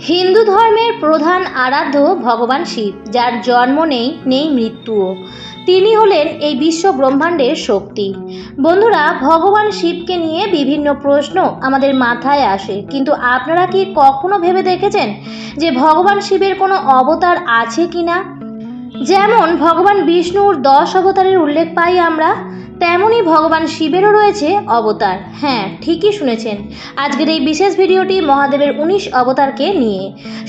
হিন্দু ধর্মের প্রধান আরাধ্য ভগবান শিব, যার জন্ম নেই নেই মৃত্যুও। তিনি হলেন এই বিশ্ব ব্রহ্মাণ্ডের শক্তি। বন্ধুরা, ভগবান শিবকে নিয়ে বিভিন্ন প্রশ্ন আমাদের মাথায় আসে, কিন্তু আপনারা কি কখনো ভেবে দেখেছেন যে ভগবান শিবের কোনো অবতার আছে কি না যেমন ভগবান বিষ্ণুর দশ অবতারের উল্লেখ পাই আমরা তেমনই ভগবান শিবেরও রয়েছে অবতার। হ্যাঁ ঠিকই শুনেছেন। আজকের এই বিশেষ ভিডিওটি মহাদেবের উনিশ অবতারকে নিয়ে।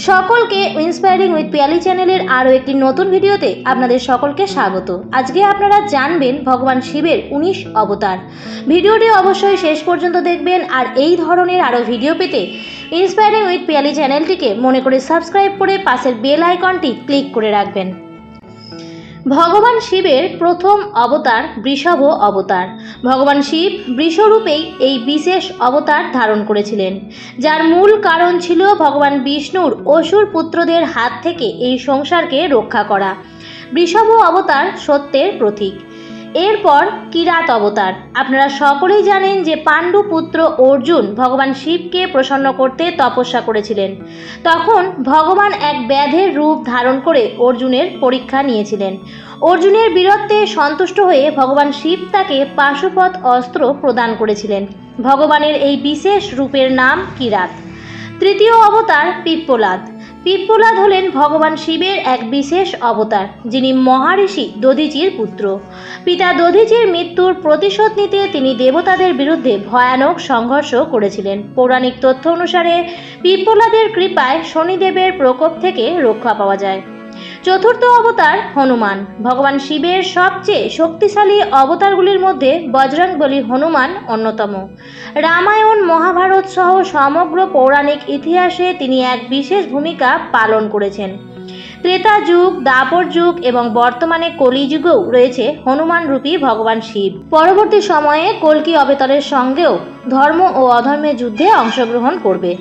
সকলকে ইন্সপায়ারিং উইথ পিয়ালি চ্যানেলের আরও একটি নতুন ভিডিওতে আপনাদের সকলকে স্বাগত। আজকে আপনারা জানবেন ভগবান শিবের উনিশ অবতার। ভিডিওটি অবশ্যই শেষ পর্যন্ত দেখবেন আর এই ধরনের আরও ভিডিও পেতে ইন্সপায়ারিং উইথ পিয়ালি চ্যানেলটিকে মনে করে সাবস্ক্রাইব করে পাশের বেল আইকনটি ক্লিক করে রাখবেন। ভগবান শিবের প্রথম অবতার বৃষভ অবতার। ভগবান শিব বৃষরূপেই এই বিশেষ অবতার ধারণ করেছিলেন। যার মূল কারণ ছিল ভগবান বিষ্ণুর অসুর পুত্রদের হাত থেকে এই সংসারকে রক্ষা করা। বৃষভ অবতার সত্যের প্রতীক। এরপর কিরাত অবতার আপনারা সকলেই জানেন যে পাণ্ডু পুত্র অর্জুন ভগবান শিবকে প্রসন্ন করতে তপস্যা করেছিলেন। তখন ভগবান এক ব্যাধের রূপ ধারণ করে অর্জুনের পরীক্ষা নিয়েছিলেন। অর্জুনের বীরত্বে সন্তুষ্ট হয়ে ভগবান শিব তাকে পাশুপথ অস্ত্র প্রদান করেছিলেন। ভগবানের এই বিশেষ রূপের নাম কিরাত। তৃতীয় অবতার পিপ্পলাদ পিপ্পলাদ হলেন ভগবান শিবের এক বিশেষ অবতার, যিনি মহারিষি দধিচির পুত্র। পিতা দধিচির মৃত্যুর প্রতিশোধ নিতে তিনি দেবতাদের বিরুদ্ধে ভয়ানক সংঘর্ষ করেছিলেন। পৌরাণিক তথ্য অনুসারে পিপ্পলাদের কৃপায় শনিদেবের প্রকোপ থেকে রক্ষা পাওয়া যায়। চতুর্থ অবতার হনুমান। ভগবান শিবের সবচেয়ে শক্তিশালী অবতারগুলির মধ্যে বজরংবলী হনুমান অন্যতম। রামায়ণ, মহাভারত সহ সমগ্র পৌরাণিক ইতিহাসে তিনি এক বিশেষ ভূমিকা পালন করেছেন। ত্রেতা যুগ, দাপর যুগ এবং বর্তমানে কলিযুগেও রয়েছে হনুমান রূপী ভগবান শিব। পরবর্তী সময়ে কল্কি অবতারের সঙ্গেও ধর্ম ও অধর্মের যুদ্ধে অংশগ্রহণ করবে।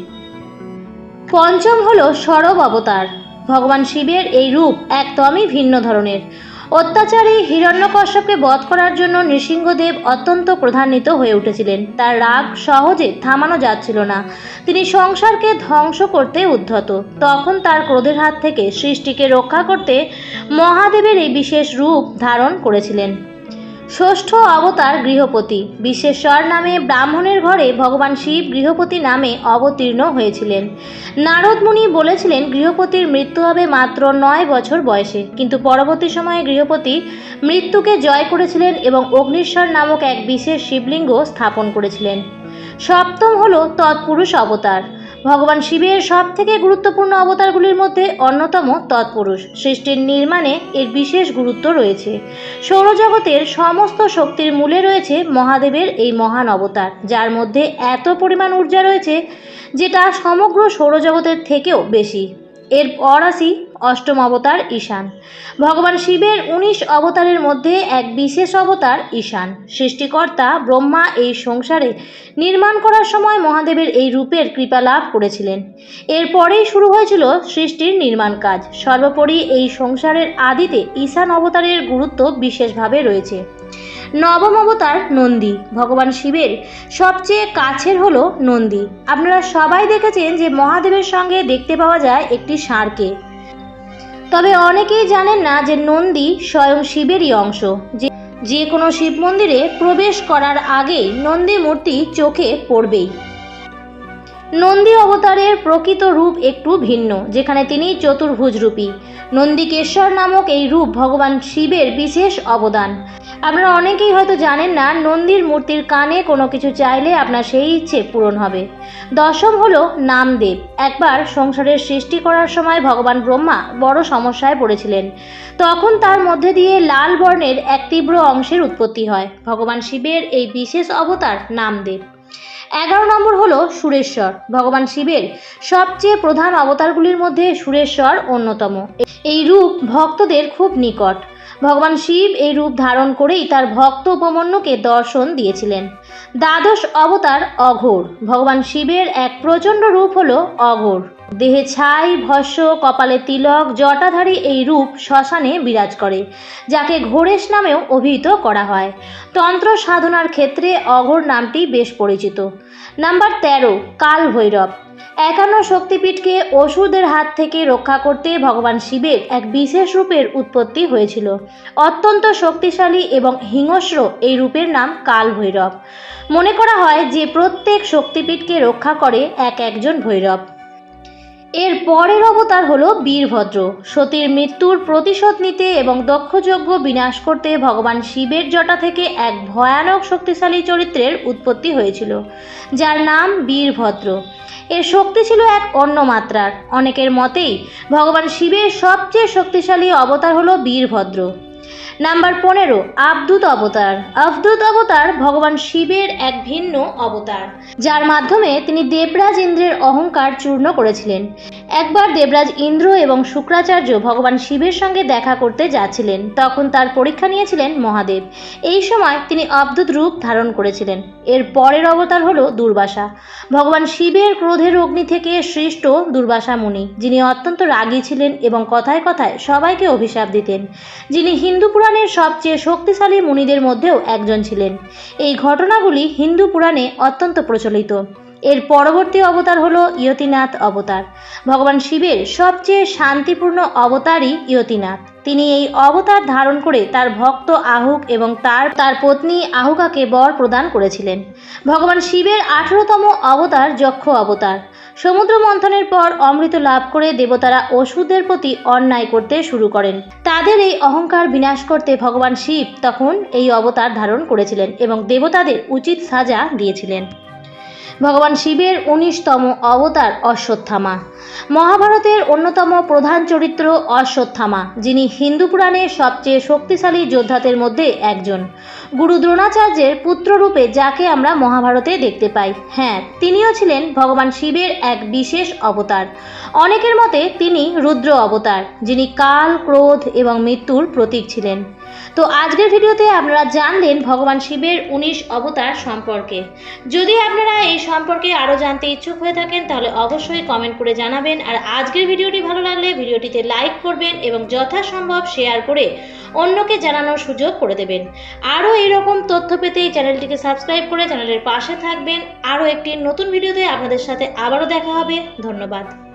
পঞ্চম হল সরব অবতার। ভগবান শিবের এই রূপ একদমই ভিন্ন ধরনের। অত্যাচারী হিরণ্যকশ্যপকে বধ করার জন্য নৃসিংহদেব অত্যন্ত প্রধান্বিত হয়ে উঠেছিলেন। তার রাগ সহজে থামানো যাচ্ছিল না। তিনি সংসারকে ধ্বংস করতে উদ্ধত। তখন তার ক্রোধের হাত থেকে সৃষ্টিকে রক্ষা করতে মহাদেবের এই বিশেষ রূপ ধারণ করেছিলেন। ষষ্ঠ অবতার গৃহপতি। বিশ্বেশ্বর নামে ব্রাহ্মণের ঘরে ভগবান শিব গৃহপতি নামে অবতীর্ণ হয়েছিলেন। নারদ মুনি বলেছিলেন, গৃহপতির মৃত্যু হবে মাত্র নয় বছর বয়সে। কিন্তু পরবর্তী সময়ে গৃহপতি মৃত্যুকে জয় করেছিলেন এবং অগ্নিশ্বর নামক এক বিশেষ শিবলিঙ্গ স্থাপন করেছিলেন। সপ্তম হল তৎপুরুষ অবতার। ভগবান শিবের সব থেকে গুরুত্বপূর্ণ অবতারগুলির মধ্যে অন্যতম তৎপুরুষ। সৃষ্টির নির্মাণে এর বিশেষ গুরুত্ব রয়েছে। সৌরজগতের সমস্ত শক্তির মূলে রয়েছে মহাদেবের এই মহান অবতার, যার মধ্যে এত পরিমাণ ঊর্জা রয়েছে, যেটা সমগ্র সৌরজগতের থেকেও বেশি। এরপর আসি অষ্টম অবতার ঈশান। ভগবান শিবের উনিশ অবতারের মধ্যে এক বিশেষ অবতার ঈশান। সৃষ্টিকর্তা ব্রহ্মা এই সংসারে নির্মাণ করার সময় মহাদেবের এই রূপের কৃপা লাভ করেছিলেন। এরপরেই শুরু হয়েছিল সৃষ্টির নির্মাণ কাজ। সর্বোপরি এই সংসারের আদিতে ঈশান অবতারের গুরুত্ব বিশেষভাবে রয়েছে। নবম অবতার নন্দী। ভগবান শিবের সবচেয়ে কাছের হলো নন্দী। আপনারা সবাই দেখেছেন যে মহাদেবের সঙ্গে দেখতে পাওয়া যায় একটি ষাঁড়কে তবে অনেকেই জানেন না যে নন্দী স্বয়ং শিবেরই অংশ। যে যে কোনো শিব মন্দিরে প্রবেশ করার আগেই নন্দী মূর্তি চোখে পড়বেই। নন্দী অবতারের প্রকৃত রূপ একটু ভিন্ন, যেখানে তিনি চতুর্ভুজ চতুর্ভুজরূপী নন্দিকেশ্বর নামক এই রূপ ভগবান শিবের বিশেষ অবদান। আপনারা অনেকেই হয়তো জানেন না, নন্দীর মূর্তির কানে কোনো কিছু চাইলে আপনার সেই ইচ্ছে পূরণ হবে। দশম হলো নামদেব। একবার সংসারের সৃষ্টি করার সময় ভগবান ব্রহ্মা বড় সমস্যায় পড়েছিলেন। তখন তার মধ্যে দিয়ে লাল বর্ণের এক তীব্র অংশের উৎপত্তি হয়। ভগবান শিবের এই বিশেষ অবতার নামদেব। এগারো নম্বর হলো সুরেশ্বর। ভগবান শিবের সবচেয়ে প্রধান অবতারগুলির মধ্যে সুরেশ্বর অন্যতম। এই রূপ ভক্তদের খুব নিকট। ভগবান শিব এই রূপ ধারণ করেই তার ভক্ত উপমন্যুকে দর্শন দিয়েছিলেন। দ্বাদশ অবতার অঘোর। ভগবান শিবের এক প্রচণ্ড রূপ হল অঘোর। দেহে ছাই, ভস্য, কপালে তিলক, জটাধারী এই রূপ শ্মশানে বিরাজ করে, যাকে ঘোরেশ নামেও অভিহিত করা হয়। তন্ত্র সাধনার ক্ষেত্রে অঘোর নামটি বেশ পরিচিত। নাম্বার তেরো কাল ভৈরব একান্ন শক্তিপীঠকে অসুরদের হাত থেকে রক্ষা করতে ভগবান শিবের এক বিশেষ রূপের উৎপত্তি হয়েছিল। অত্যন্ত শক্তিশালী এবং হিংস্র এই রূপের নাম কাল ভৈরব মনে করা হয় যে প্রত্যেক শক্তিপীঠকে রক্ষা করে এক একজন ভৈরব। এর পরের অবতার হল বীরভদ্র। সতীর মৃত্যুর প্রতিশোধ নিতে এবং দক্ষযজ্ঞ বিনাশ করতে ভগবান শিবের জটা থেকে এক ভয়ানক শক্তিশালী চরিত্রের উৎপত্তি হয়েছিল, যার নাম বীরভদ্র। এর শক্তি ছিল এক অন্য মাত্রার। অনেকের মতেই ভগবান শিবের সবচেয়ে শক্তিশালী অবতার হল বীরভদ্র। নাম্বার পনেরো, আবদূত অবতার। আবদূত অবতার ভগবান শিবের এক ভিন্ন অবতার, যার মাধ্যমে তিনি দেবরাজ ইন্দ্রের অহংকার চূর্ণ করেছিলেন। একবার দেবরাজ ইন্দ্র এবং শুক্রাচার্য ভগবান শিবের সঙ্গে দেখা করতে যাচ্ছিলেন, তখন তার পরীক্ষা নিয়েছিলেন মহাদেব। এই সময় তিনি অবধূত রূপ ধারণ করেছিলেন। এর পরের অবতার হলো দুর্বাসা। ভগবান শিবের ক্রোধের অগ্নি থেকে সৃষ্ট দুর্বাসা মুনি, যিনি অত্যন্ত রাগী ছিলেন এবং কথায় কথায় সবাইকে অভিশাপ দিতেন। যিনি হিন্দু পুরাণের সবচেয়ে শক্তিশালী মুনিদের মধ্যেও একজন ছিলেন। এই ঘটনাগুলি হিন্দু পুরাণে অত্যন্ত প্রচলিত। এর পরবর্তী অবতার হলো ইয়তিনাথ অবতার। ভগবান শিবের সবচেয়ে শান্তিপূর্ণ অবতারই ইয়তিনাথ। তিনি এই অবতার ধারণ করে তার ভক্ত আহুক এবং তার তার পত্নী আহুকাকে বর প্রদান করেছিলেন। ভগবান শিবের আঠেরোতম অবতার যক্ষ অবতার। সমুদ্র মন্থনের পর অমৃত লাভ করে দেবতারা অসুরদের প্রতি অন্যায় করতে শুরু করেন। তাদের এই অহংকার বিনাশ করতে ভগবান শিব তখন এই অবতার ধারণ করেছিলেন এবং দেবতাদের উচিত সাজা দিয়েছিলেন। ভগবান শিবের উনিশতম অবতার অশ্বত্থামা। মহাভারতের অন্যতম প্রধান চরিত্র অশ্বত্থামা, যিনি হিন্দু পুরাণের সবচেয়ে শক্তিশালী যোদ্ধাদের মধ্যে একজন। গুরু দ্রোণাচার্যের পুত্ররূপে যাকে আমরা মহাভারতে দেখতে পাই। হ্যাঁ তিনিও ছিলেন ভগবান শিবের এক বিশেষ অবতার। অনেকের মতে তিনি রুদ্র অবতার, যিনি কাল, ক্রোধ এবং মৃত্যুর প্রতীক ছিলেন। তো আজকের ভিডিওতে আপনারা জানলেন ভগবান শিবের উনিশ অবতার সম্পর্কে। যদি আপনারা এই সম্পর্কে আরও জানতে ইচ্ছুক হয়ে থাকেন, তাহলে অবশ্যই কমেন্ট করে জানাবেন। আর আজকের ভিডিওটি ভালো লাগলে ভিডিওটিতে লাইক করবেন এবং যথাসম্ভব শেয়ার করে অন্যকে জানানোর সুযোগ করে দেবেন। আরও এইরকম তথ্য পেতে এই চ্যানেলটিকে সাবস্ক্রাইব করে চ্যানেলের পাশে থাকবেন। আরও একটি নতুন ভিডিওতে আপনাদের সাথে আবারও দেখা হবে। ধন্যবাদ।